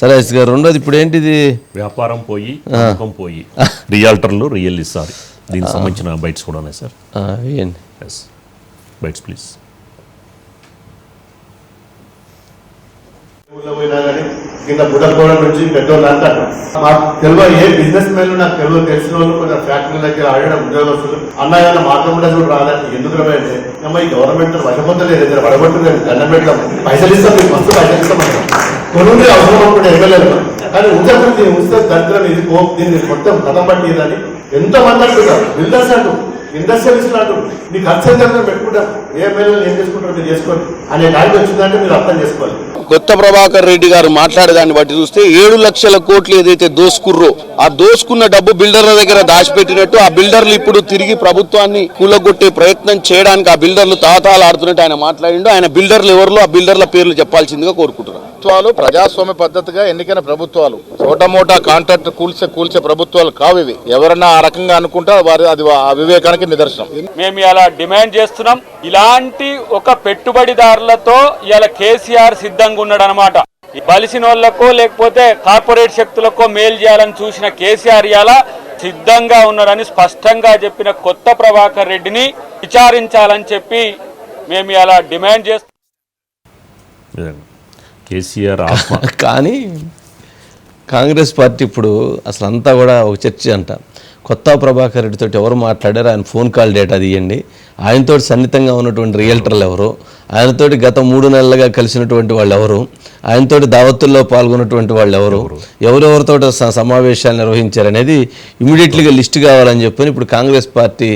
సరే గారు రెండోది ఇప్పుడు ఏంటిది? వ్యాపారం పోయి నమ్మకం పోయి రియాల్టర్లు రియల్ ఇస్తారు దీనికి సంబంధించిన బైట్స్ కూడా ఉన్నాయి సార్. బైట్స్ ప్లీజ్ ఊళ్ళో పోయినా కానీ కింద బుడకోవడం నుంచి పెట్రోల్ అంటారు. మాకు తెలియదు ఏ బిజినెస్ మెన్ నాకు తెలియదు తెలిసిన వాళ్ళు కొంచెం ఫ్యాక్టరీ దగ్గర ఆడడం ఉద్యోగస్తులు. అన్న ఏమైనా మాత్రం కూడా చూడు రాదని ఎందుకు అంటే అమ్మ ఈ గవర్నమెంట్ వశపొందలేదు ఇద్దరు వడగొట్టలేదు దండం పెడతాం పైసలు ఇస్తాం మీకు మస్తు పైసలు ఇస్తాం అంటాం. అవసరం ఎమ్మెల్యేలు కానీ ఉంచకుండా దీన్ని ఉంచితే దరిద్రం ఇది కో దీన్ని మొత్తం కథం పట్టిదని ఎంతో మంది అంటున్నారు బిల్డర్స్ అంటూ ఇండస్ట్రియలిస్ట్ అంటూ మీ ఖర్చు ఎంత ఉందో ఏ ఎమ్మెల్యేలు ఏం చేసుకుంటారు మీరు చేసుకోండి. అనే టైం వచ్చిందంటే మీరు అర్థం చేసుకోవాలి. కొత్త ప్రభాకర్ రెడ్డి గారు మాట్లాడేదాన్ని బట్టి చూస్తే ఏడు లక్షల కోట్లు ఏదైతే దోసుకుర్రో ఆ దోసుకున్న డబ్బు బిల్డర్ల దగ్గర దాచిపెట్టినట్టు ఆ బిల్డర్లు ఇప్పుడు తిరిగి ప్రభుత్వాన్ని కూలగొట్టే ప్రయత్నం చేయడానికి ఆ బిల్డర్లు తాతాలు ఆడుతున్నట్టు ఆయన మాట్లాడిండు. ఆయన బిల్డర్లు ఎవరిలో? ఆ బిల్డర్ల పేర్లు చెప్పాల్సిందిగా కోరుకుంటున్నారు ప్రభుత్వాలు ప్రజాస్వామ్య పద్ధతిగా ఎన్నికైన ప్రభుత్వాలు. చోటమోటా కాంట్రాక్ట్ కూల్చే కూల్చే ప్రభుత్వాలు కావు ఇవి. ఎవరన్నా ఆ రకంగా అనుకుంటే వారి అది అవివేకానికి నిదర్శనం. మేము ఇలా డిమాండ్ చేస్తున్నాం. ఇలాంటి ఒక పెట్టుబడిదారులతో ఇలా కేసీఆర్ సిద్ధంగా ఉన్నాడు అనమాట బలిసిన వాళ్ళకో లేకపోతే కార్పొరేట్ శక్తులకో మేలు చేయాలని చూసిన కేసీఆర్ ఇలా సిద్ధంగా ఉన్నాడని స్పష్టంగా చెప్పిన కొత్త ప్రభాకర్ రెడ్డిని విచారించాలని చెప్పి మేము ఇలా డిమాండ్ చేస్తున్నాం. నిజంగా. కేసీఆర్ కానీ కాంగ్రెస్ పార్టీ ఇప్పుడు అసలు అంతా కూడా ఒక చర్చ అంట. కొత్త ప్రభాకర్ రెడ్డితో ఎవరు మాట్లాడారు ఆయన ఫోన్ కాల్ డేటా తీయండి. ఆయనతో సన్నిహితంగా ఉన్నటువంటి రియల్టర్లు ఎవరు? ఆయనతోటి గత మూడు నెలలుగా కలిసినటువంటి వాళ్ళు ఎవరు? ఆయనతోటి దావతుల్లో పాల్గొన్నటువంటి వాళ్ళు ఎవరు? ఎవరెవరితో స- సమావేశాలు నిర్వహించారనేది ఇమీడియట్లీగా లిస్ట్ కావాలని చెప్పని ఇప్పుడు కాంగ్రెస్ పార్టీ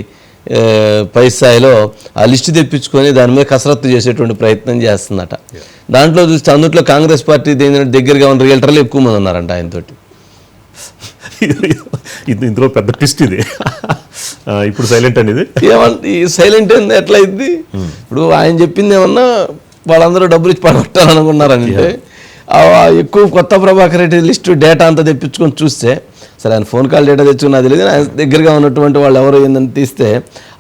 పై స్థాయిలో ఆ లిస్టు తెప్పించుకొని దాని మీద కసరత్తు చేసేటువంటి ప్రయత్నం చేస్తుందట. దాంట్లో చూస్తే అందుట్లో కాంగ్రెస్ పార్టీ దేని దగ్గరగా ఉన్న రియల్టర్లు ఎక్కువ మంది ఉన్నారంట ఆయనతోటి. ఇది ఇందులో పెద్ద ట్విస్ట్ ఇది. ఇప్పుడు సైలెంట్ అనేది ఏమంటే సైలెంట్ ఏంది? ఎట్లా అయింది? ఇప్పుడు ఆయన చెప్పింది ఏమన్నా వాళ్ళందరూ డబ్బులు ఇచ్చి పడగొట్టాలనుకున్నారంటే ఎక్కువ కొత్త ప్రభాకర్ రెడ్డి లిస్టు డేటా అంతా తెప్పించుకొని చూస్తే సరే ఆయన ఫోన్ కాల్ డేటా తెచ్చుకున్నది తెలియదు ఆయన దగ్గరగా ఉన్నటువంటి వాళ్ళు ఎవరు ఏందని తీస్తే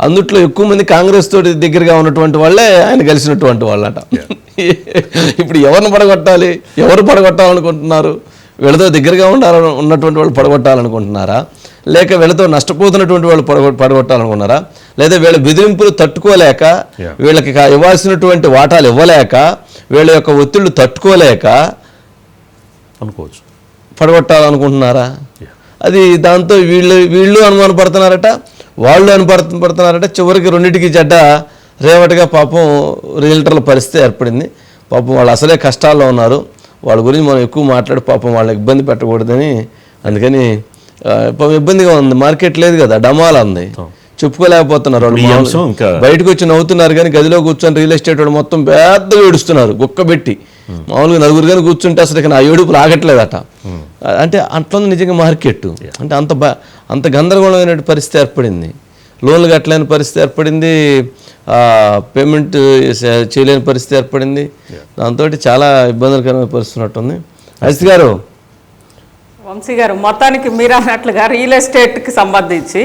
అందుట్లో ఎక్కువ మంది కాంగ్రెస్ తోటి దగ్గరగా ఉన్నటువంటి వాళ్ళే ఆయన కలిసినటువంటి వాళ్ళట. ఇప్పుడు ఎవరిని పడగొట్టాలి? ఎవరు పడగొట్టాలనుకుంటున్నారు? వీళ్ళతో దగ్గరగా ఉండాలని ఉన్నటువంటి వాళ్ళు పడగొట్టాలనుకుంటున్నారా? లేక వీళ్ళతో నష్టపోతున్నటువంటి వాళ్ళు పడగొ పడగొట్టాలనుకున్నారా లేదా వీళ్ళ బెదిరింపులు తట్టుకోలేక. వీళ్ళకి ఇవ్వాల్సినటువంటి వాటాలు ఇవ్వలేక వీళ్ళ యొక్క ఒత్తిళ్ళు తట్టుకోలేక అనుకోవచ్చు. పడగొట్టాలనుకుంటున్నారా? అది దాంతో వీళ్ళు వీళ్ళు అనుమానపడుతున్నారట. వాళ్ళు అనుపడుతున్నారట చివరికి రెండింటికి చెడ్డ రేవటిగా పాపం రియల్టర్ల పరిస్థితి ఏర్పడింది. పాపం వాళ్ళు అసలే కష్టాల్లో ఉన్నారు. వాళ్ళ గురించి మనం ఎక్కువ మాట్లాడి పాపం వాళ్ళని ఇబ్బంది పెట్టకూడదని అందుకని పాపం ఇబ్బందిగా ఉంది. మార్కెట్ లేదు కదా డమాలా ఉంది. చెప్పుకోలేకపోతున్నారు వాళ్ళు బయటకు వచ్చి నవ్వుతున్నారు కానీ గదిలో కూర్చొని రియల్ ఎస్టేట్ వాడు మొత్తం పెద్దగా ఏడుస్తున్నారు గుక్కబెట్టి మామూలుగా నలుగురు కానీ కూర్చుంటే అసలు ఇక నా ఏడుపు రాగట్లేదట అంటే అట్లా నిజంగా మార్కెట్. అంటే అంత అంత గందరగోళమైన పరిస్థితి ఏర్పడింది. లోన్లు కట్టలేని పరిస్థితి ఏర్పడింది. ఆ, పేమెంట్ చేయలేని పరిస్థితి ఏర్పడింది. దాంతో చాలా ఇబ్బందికరమైన పరిస్థితి ఉన్నట్టుంది. అజిత్ గారు వంశీ గారు మొత్తానికి మీరు అన్నట్లుగా రియల్ ఎస్టేట్కి సంబంధించి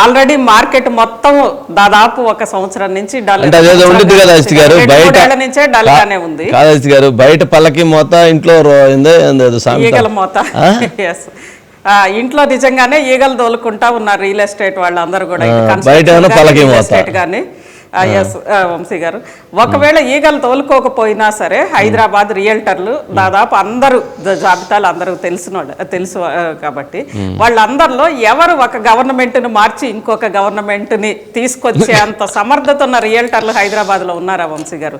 ఆల్రెడీ మార్కెట్ మొత్తం దాదాపు ఒక సంవత్సరం నుంచి డల్ అంటే అదేదో ఉండిద్ది కదా అజిత్ గారు రెండు బయట మూడేళ్ళ నుంచే డల్ గానే ఉంది. కాదు అజిత్ గారు బయట పల్లకి మోత ఇంట్లో. ఈగల మోత. ఇంట్లో నిజంగానే ఈగలు తోలుకుంటా ఉన్నారు రియల్ ఎస్టేట్ వాళ్ళందరూ కూడా. బయట real మోత. కానీ ఎస్ వంశీ గారు. ఒకవేళ ఈగలు తోలుకోకపోయినా సరే హైదరాబాద్ రియల్టర్లు దాదాపు అందరూ జాబితాలు అందరూ తెలిసిన తెలుసు కాబట్టి వాళ్ళందరిలో ఎవరు ఒక గవర్నమెంట్ను మార్చి ఇంకొక గవర్నమెంట్ని తీసుకొచ్చే అంత సమర్థత ఉన్న రియల్టర్లు హైదరాబాద్లో ఉన్నారా వంశీ గారు?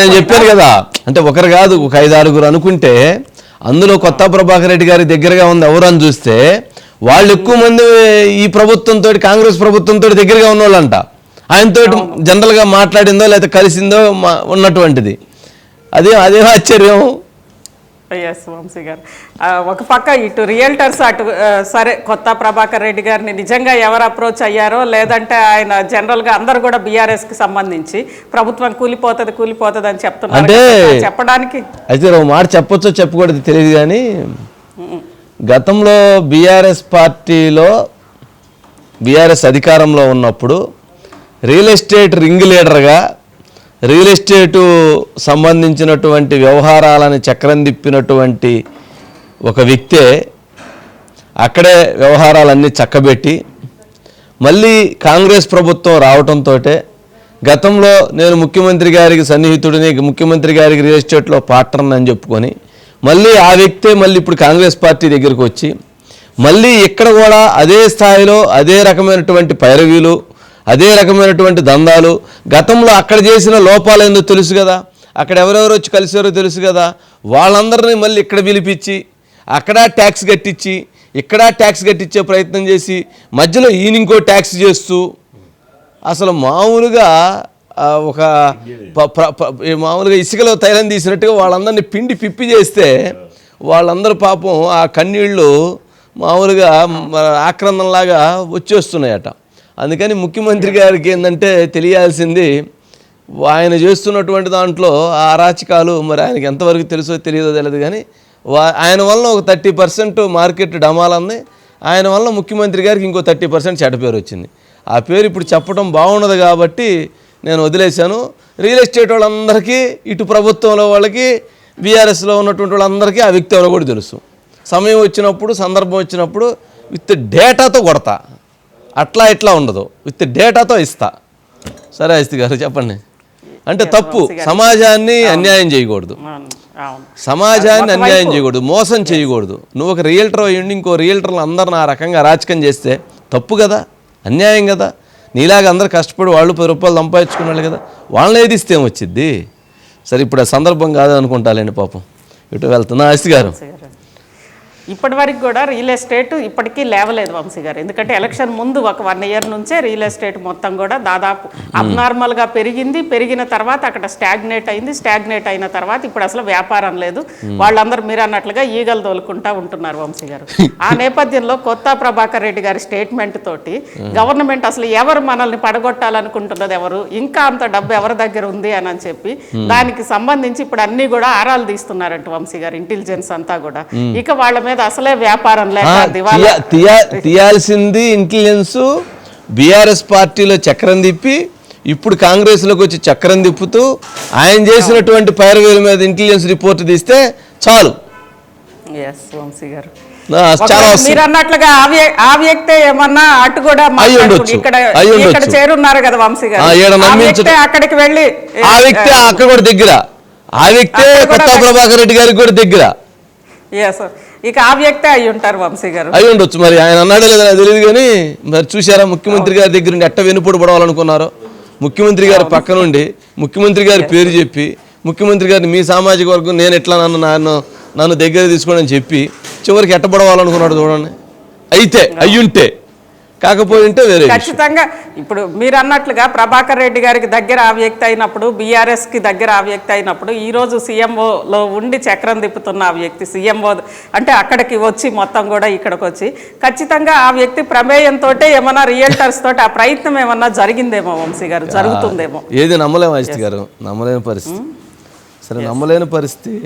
నేను చెప్పాను కదా. అంటే ఒకరు కాదు ఒక ఐదు ఆరుగురు అనుకుంటే అందులో కొత్త ప్రభాకర్ రెడ్డి గారి దగ్గరగా ఉంది ఎవరు అని చూస్తే వాళ్ళు ఎక్కువ మంది ఈ ప్రభుత్వంతో కాంగ్రెస్ ప్రభుత్వంతో దగ్గరగా ఉన్నోళ్ళంట. ఆయనతో జనరల్గా మాట్లాడిందో లేదా కలిసిందో ఉన్నటువంటిది. అదే అదే ఆశ్చర్యం. ఎస్ వంశీ గారు. ఒక పక్క ఇటు రియల్టర్స్ అటు సరే కొత్త ప్రభాకర్ రెడ్డి గారిని నిజంగా ఎవరు అప్రోచ్ అయ్యారో లేదంటే ఆయన జనరల్గా అందరు కూడా బీఆర్ఎస్కి సంబంధించి ప్రభుత్వం కూలిపోతుంది కూలిపోతుంది అని చెప్తున్నారు అంటే- చెప్పడానికి? అయితే ఒక మాట చెప్పొచ్చో చెప్పకూడదు తెలియదు కానీ గతంలో బీఆర్ఎస్ పార్టీలో బీఆర్ఎస్ అధికారంలో ఉన్నప్పుడు రియల్ ఎస్టేట్ రింగ్ లీడర్గా రియల్ ఎస్టేటు సంబంధించినటువంటి వ్యవహారాలను చక్రం తిప్పినటువంటి ఒక వ్యక్తే అక్కడే వ్యవహారాలన్నీ చక్కబెట్టి మళ్ళీ కాంగ్రెస్ ప్రభుత్వం రావడంతో గతంలో నేను ముఖ్యమంత్రి గారికి సన్నిహితుడిని ముఖ్యమంత్రి గారికి రియల్ ఎస్టేట్లో పార్ట్నర్ అని చెప్పుకొని మళ్ళీ ఆ వ్యక్తే మళ్ళీ ఇప్పుడు కాంగ్రెస్ పార్టీ దగ్గరికి వచ్చి మళ్ళీ ఇక్కడ కూడా అదే స్థాయిలో అదే రకమైనటువంటి పైరవీలు అదే రకమైనటువంటి దందాలు. గతంలో అక్కడ చేసిన లోపాలు ఏందో తెలుసు కదా? అక్కడ ఎవరెవరు వచ్చి కలిసారో తెలుసు కదా? వాళ్ళందరినీ మళ్ళీ ఇక్కడ పిలిపించి అక్కడ ట్యాక్స్ కట్టించి ఇక్కడ ట్యాక్స్ కట్టించే ప్రయత్నం చేసి మధ్యలో ఈయన ఇంకో ట్యాక్స్ చేస్తూ అసలు మామూలుగా ఒక ప్ర- మామూలుగా ఇసుకలో తైలం తీసినట్టుగా వాళ్ళందరినీ పిండి పిప్పి చేస్తే వాళ్ళందరూ పాపం ఆ కన్నీళ్ళు మామూలుగా ఆక్రందంలాగా వచ్చేస్తున్నాయట. అందుకని ముఖ్యమంత్రి గారికి ఏంటంటే తెలియాల్సింది ఆయన చేస్తున్నటువంటి దాంట్లో ఆ అరాచకాలు మరి ఆయనకి ఎంతవరకు తెలుసో తెలియదో తెలియదు కానీ వా- ఆయన వల్ల ఒక థర్టీ పర్సెంట్ మార్కెట్ డమాలంది ఆయన వల్ల ముఖ్యమంత్రి గారికి ఇంకో థర్టీ పర్సెంట్ చెడ్డ పేరు వచ్చింది. ఆ పేరు ఇప్పుడు చెప్పడం బాగుండదు కాబట్టి నేను వదిలేశాను. రియల్ ఎస్టేట్ వాళ్ళందరికీ ఇటు ప్రభుత్వంలో వాళ్ళకి బీఆర్ఎస్లో ఉన్నటువంటి వాళ్ళందరికీ ఆ వ్యక్తి ఎవరో కూడా తెలుసు. సమయం వచ్చినప్పుడు సందర్భం వచ్చినప్పుడు విత్ డేటాతో కొడతా. అట్లా ఇట్లా ఉండదు. విత్ డేటాతో ఇస్తా. సరే అస్తి గారు చెప్పండి. అంటే తప్పు. సమాజాన్ని అన్యాయం చేయకూడదు. సమాజాన్ని అన్యాయం చేయకూడదు. మోసం చేయకూడదు. నువ్వు ఒక రియల్టర్ అయ్యండి ఇంకో రియల్టర్లు అందరిని ఆ రకంగా అరాచకం చేస్తే తప్పు కదా? అన్యాయం కదా? నీలాగా అందరు కష్టపడి వాళ్ళు పది రూపాయలు సంపాదించుకున్నాళ్ళు కదా? వాళ్ళని ఏది ఇస్తే ఏమొచ్చిద్ది? సరే ఇప్పుడు ఆ సందర్భం కాదు అనుకుంటాలేండి పాపం. ఇటు వెళ్తున్నా అస్తి గారు. ఇప్పటి వరకు కూడా రియల్ ఎస్టేట్ ఇప్పటికీ లేవలేదు వంశీ గారు. ఎందుకంటే ఎలక్షన్ ముందు ఒక వన్ ఇయర్ నుంచే రియల్ ఎస్టేట్ మొత్తం కూడా దాదాపు అబ్నార్మల్గా పెరిగింది. పెరిగిన తర్వాత అక్కడ స్టాగ్నేట్ అయింది. స్టాగ్నేట్ అయిన తర్వాత ఇప్పుడు అసలు వ్యాపారం లేదు. వాళ్ళందరూ మీరు అన్నట్లుగా ఈగలు తోలుకుంటా ఉంటున్నారు వంశీ గారు. ఆ నేపథ్యంలో కొత్త ప్రభాకర్ రెడ్డి గారి స్టేట్మెంట్ తోటి గవర్నమెంట్ అసలు ఎవరు మనల్ని పడగొట్టాలనుకుంటున్నది ఎవరు? ఇంకా అంత డబ్బు ఎవరి దగ్గర ఉంది అని అని చెప్పి దానికి సంబంధించి ఇప్పుడు అన్ని కూడా ఆరాలు తీస్తున్నారంట వంశీ గారు ఇంటెలిజెన్స్ అంతా కూడా. ఇక వాళ్ళ మీద అసలే వ్యాపారం లేక తీయాల్సింది ఇంటెలిజెన్స్ బీఆర్ఎస్ పార్టీలో చక్రం తిప్పి ఇప్పుడు కాంగ్రెస్లోకి వచ్చి చక్రం తిప్పుతూ ఆయన చేసినటువంటి పైరవేల మీద ఇంటెలిజెన్స్ రిపోర్ట్ తీస్తే చాలు. గారు. మీరు అన్నట్లుగా ఆ వ్య- ఆ వ్యక్తే ఏమన్నా అటు కూడా. ఇక్కడ. ఇక్కడ చేరున్నారు కదా వంశీ గారు. అక్కడికి వెళ్ళి ఆ వ్యక్తి అక్కడ కూడా దగ్గర. ఆ వ్యక్తే కొత్త ప్రభాకర్ రెడ్డి గారికి కూడా దగ్గర. ఎస్ ఇక ఆ వ్యక్తే అయి ఉంటారు వంశీ గారు. అయి ఉండొచ్చు. మరి ఆయన అన్నాడో లేదో తెలియదు కానీ మరి చూసారా ముఖ్యమంత్రి గారి దగ్గర నుండి ఎట్ట వెనుపడి పడవాలనుకున్నారో? ముఖ్యమంత్రి గారి పక్క నుండి ముఖ్యమంత్రి గారి పేరు చెప్పి ముఖ్యమంత్రి గారిని మీ సామాజిక వర్గం నేను ఎట్లా నన్ను నన్ను నన్ను దగ్గర తీసుకోండి అని చెప్పి చివరికి ఎట్టబడవాలనుకున్నాడు చూడండి. అయితే అయ్యుంటే కాకపోయి ఉంటే వేరే. ఖచ్చితంగా. ఇప్పుడు మీరు అన్నట్లుగా ప్రభాకర్ రెడ్డి గారికి దగ్గర ఆ వ్యక్తి అయినప్పుడు బీఆర్ఎస్కి దగ్గర ఆ వ్యక్తి అయినప్పుడు ఈ రోజు సీఎంఓలో ఉండి చక్రం తిప్పుతున్న ఆ వ్యక్తి సీఎంఓ అంటే అక్కడికి వచ్చి మొత్తం కూడా ఇక్కడికి వచ్చి ఖచ్చితంగా ఆ వ్యక్తి ప్రమేయంతో ఏమన్నా రియల్టర్స్ తోటి ఆ ప్రయత్నం ఏమన్నా జరిగిందేమో వంశీ గారు జరుగుతుందేమో. ఏది నమ్మలేము గారు నమ్మలేని పరిస్థితి. సరే నమ్మలేని పరిస్థితి.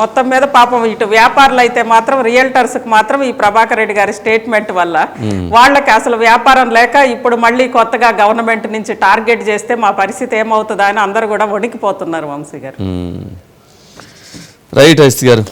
మొత్తం మీద పాపం ఇటు వ్యాపారులు అయితే మాత్రం రియల్టర్స్కి మాత్రం ఈ ప్రభాకర్ రెడ్డి గారి స్టేట్మెంట్ వల్ల వాళ్ళకి అసలు వ్యాపారం లేక ఇప్పుడు మళ్ళీ కొత్తగా గవర్నమెంట్ నుంచి టార్గెట్ చేస్తే మా పరిస్థితి ఏమవుతుందా అని అందరూ కూడా వణికిపోతున్నారు వంశీ గారు. రైట్ గారు.